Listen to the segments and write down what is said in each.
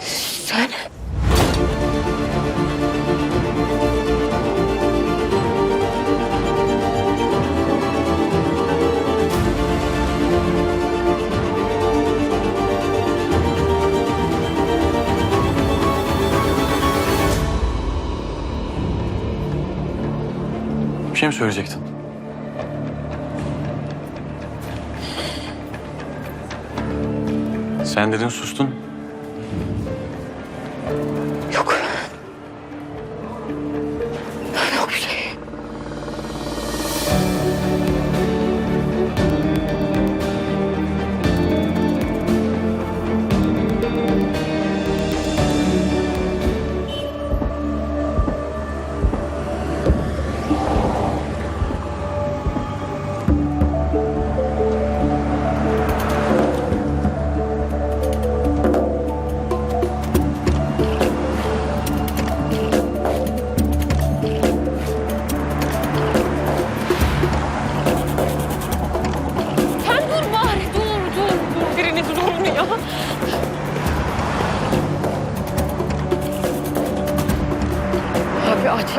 Sen? Bir şey mi söyleyecektin? Sen dedin sustun.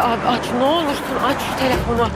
Abi aç ne olursun aç şu telefonu.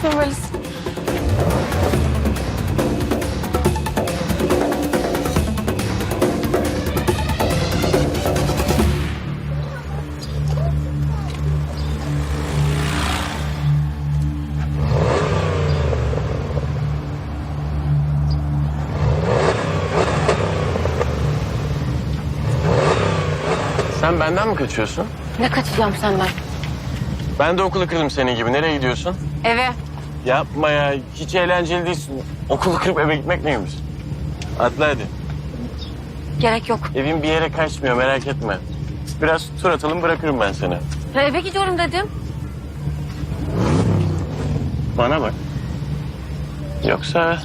Etmemelisin. Sen benden mi kaçıyorsun? Ne kaçacağım senden? Ben de okulu kırdım senin gibi. Nereye gidiyorsun? Eve. Yapma ya. Hiç eğlenceli değilsin. Okulu kırıp eve gitmek neymiş? Atla hadi. Gerek yok. Evin bir yere kaçmıyor merak etme. Biraz tur atalım bırakırım ben seni. Ya eve gidiyorum dedim. Bana bak. Yoksa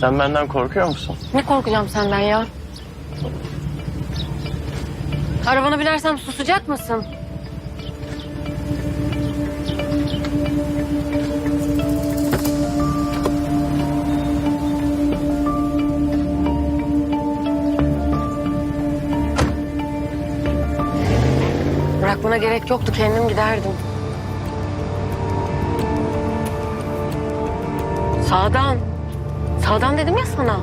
sen benden korkuyor musun? Ne korkacağım senden ya? Arabana binersem susacak mısın? Bırakmana gerek yoktu. Kendim giderdim. Sağdan. Sağdan dedim ya sana.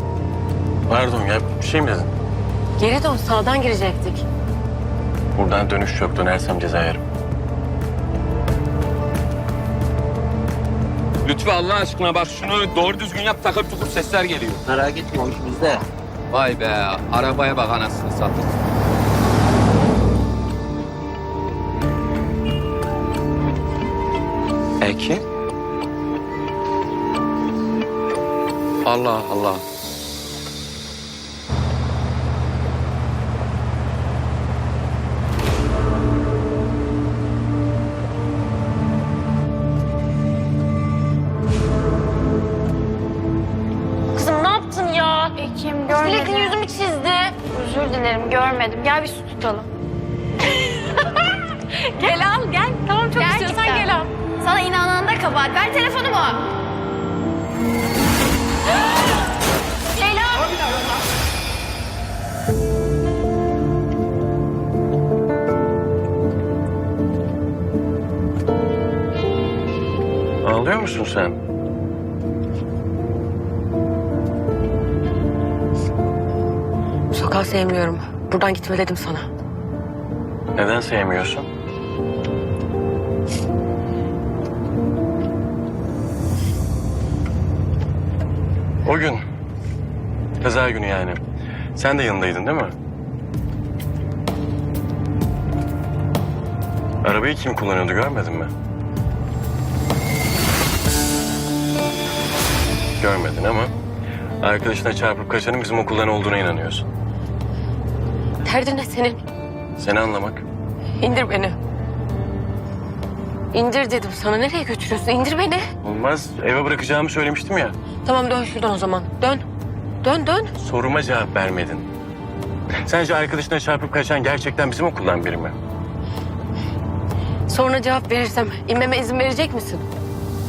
Pardon ya bir şey mi dedin? Geri dön. Sağdan girecektik. Buradan dönüş yok dönersem ceza yerim. Lütfü Allah aşkına bak şunu doğru düzgün yap takır tukur sesler geliyor. Merak etme o iş bizde. Vay be arabaya bak anasını satayım. Ekin? Allah Allah. Kızım ne yaptın ya? Ekim görmedim. yüzümü çizdi. Özür dilerim görmedim. Gel bir su tutalım. Gel al gel. Kabahat. Ver telefonumu. Leyla. Ağlıyor musun sen? Sokağı sevmiyorum. Buradan gitme dedim sana. Neden sevmiyorsun? O gün. Kaza günü yani. Sen de yanındaydın değil mi? Arabayı kim kullanıyordu görmedin mi? Görmedin ama arkadaşına çarpıp kaçanın bizim okuldan olduğuna inanıyorsun. Derdin ne senin? Seni anlamak. İndir beni. İndir dedim sana. Nereye götürüyorsun? İndir beni. Olmaz. Eve bırakacağımı söylemiştim ya. Tamam dön şuradan o zaman. Dön. Dön dön. Soruma cevap vermedin. Sence arkadaşına çarpıp kaçan gerçekten bizim okuldan biri mi? Sonra cevap verirsem inmeme izin verecek misin?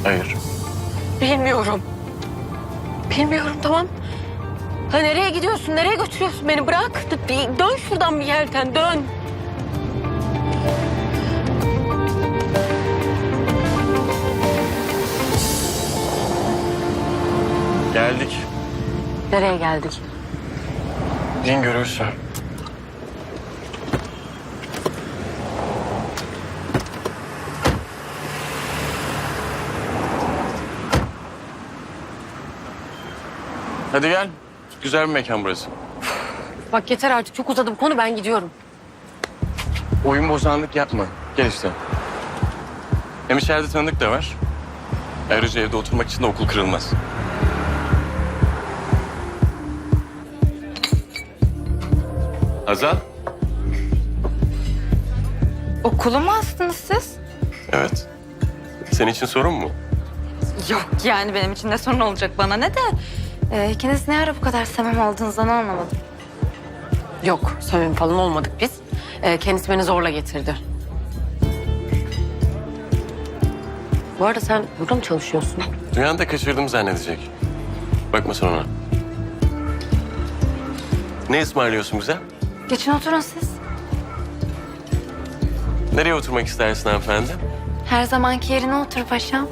Hayır. Bilmiyorum. Bilmiyorum tamam. Ha nereye gidiyorsun? Nereye götürüyorsun beni? Bırak. Dön şuradan bir yerden dön. Geldik. Nereye geldik? Din görürsün. Hadi gel. Güzel bir mekan burası. Bak yeter artık çok uzadı bu konu ben gidiyorum. Oyun bozanlık yapma. Gel işte. Hem içeride tanıdık da var. Ayrıca evde oturmak için de okul kırılmaz. Hazal? Okulu mu astınız siz? Evet. Senin için sorun mu? Yok yani benim için de sorun olacak bana ne de. Ee, ikiniz ne ara bu kadar samimi olduğunuzdan anlamadım. Yok samimi falan olmadık biz. Ee, kendisi beni zorla getirdi. Bu arada sen burada mı çalışıyorsun? Duyan da kaçırdım zannedecek. Bakma sen ona. Ne ısmarlıyorsun bize? Geçin oturun siz. Nereye oturmak istersin hanımefendi? Her zamanki yerine otur paşam.